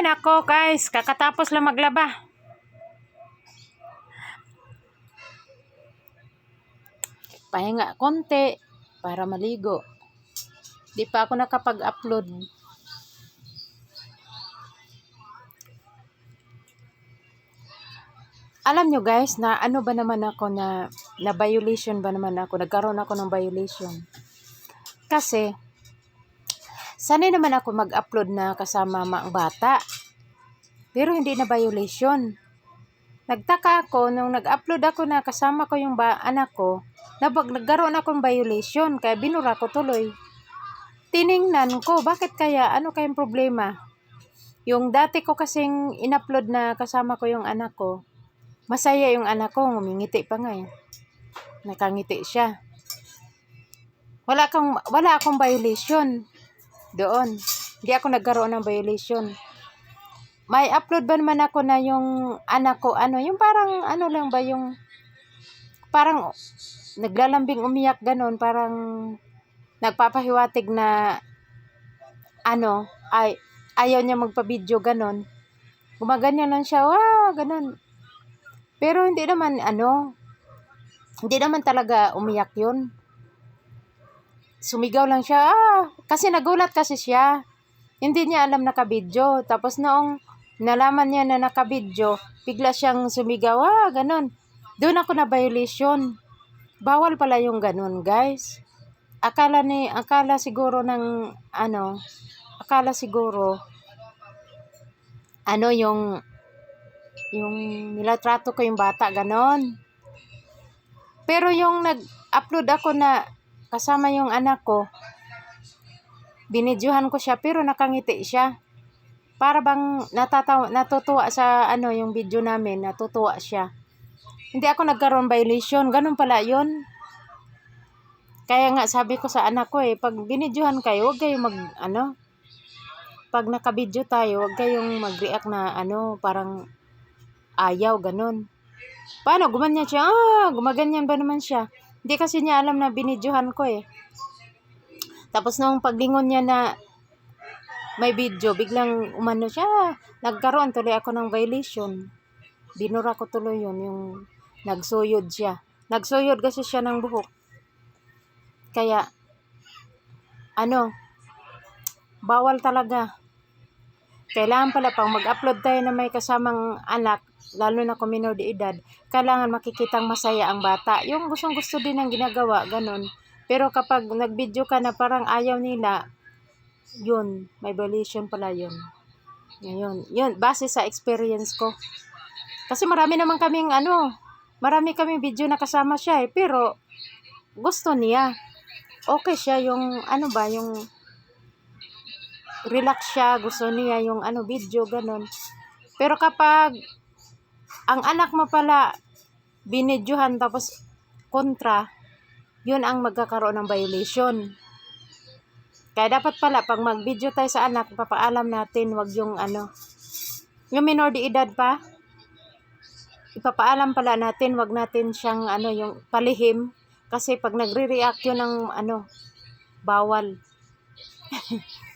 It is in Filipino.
Ay, nako guys, kakatapos lang maglaba. Pahinga konti para maligo. Di pa ako nakapag-upload. Alam nyo guys, na ano ba naman ako na, na violation ba naman ako? Nagkaroon ako ng violation. Kasi, sanay naman ako mag-upload na kasama mga bata. Pero hindi na violation. Nagtaka ako nung nag-upload ako na kasama ko yung ba anak ko, na pag nagkaroon akong violation, kaya binura ko tuloy. Tiningnan ko, bakit kaya? Ano kayang problema? Yung dati ko kasing in-upload na kasama ko yung anak ko, masaya yung anak ko, ngumingiti pa nga eh. Nakangiti siya. Wala kang wala akong violation doon. Hindi ako nagkaroon ng violation. May upload ba naman ako na yung anak ko, ano, yung parang, ano lang ba, yung, parang, naglalambing umiyak ganon, parang, nagpapahiwatig na, ano, ay, ayaw niya magpa-video ganon. Gumaganyan lang siya, wow, ganon. Pero hindi naman, ano, hindi naman talaga umiyak yun. Sumigaw lang siya, ah, kasi nagulat kasi siya. Hindi niya alam nakabidyo. Tapos noong nalaman niya na nakabidyo, bigla siyang sumigaw, ah, ganon. Doon ako na violation. Bawal pala yung ganon, guys. Akala ni, akala siguro ng, ano, akala siguro, ano yung, yung nilatrato ko yung bata, ganon. Pero yung nag-upload ako na kasama yung anak ko, binidyohan ko siya pero nakangiti siya. Para bang natatawa, natutuwa sa ano yung video namin, natutuwa siya. Hindi ako nagkaroon violation, ganun pala yun. Kaya nga sabi ko sa anak ko eh, pag binidyohan kayo, huwag kayong mag, ano, pag nakabidyo tayo, huwag kayong mag-react na, ano, parang ayaw, ganun. Paano, gumanyan siya, ah, gumaganyan ba naman siya? Hindi kasi niya alam na binidyohan ko eh. Tapos nung paglingon niya na may video, biglang umano siya, nagkaroon tuloy ako ng violation. Binura ko tuloy yun, yung nagsuyod siya. Nagsuyod kasi siya ng buhok. Kaya, ano, bawal talaga. Kailangan pala pang mag-upload tayo na may kasamang anak, lalo na kung minor de edad, kailangan makikitang masaya ang bata. Yung gustong gusto din ang ginagawa, ganun. Pero kapag nag-video ka na parang ayaw nila, yun, may violation pala yun. Ngayon, yun, base sa experience ko. Kasi marami naman kaming ano, marami kaming video na kasama siya eh, pero gusto niya. Okay siya yung ano ba, yung relax siya, gusto niya yung ano video ganun. Pero kapag ang anak mo pala binidyohan tapos kontra, yun ang magkakaroon ng violation. Kaya dapat pala, pag mag-video tayo sa anak, papaalam natin, wag yung ano, yung minor de edad pa, ipapaalam pala natin, wag natin siyang ano, yung palihim, kasi pag nagre-react yun ng ano, bawal.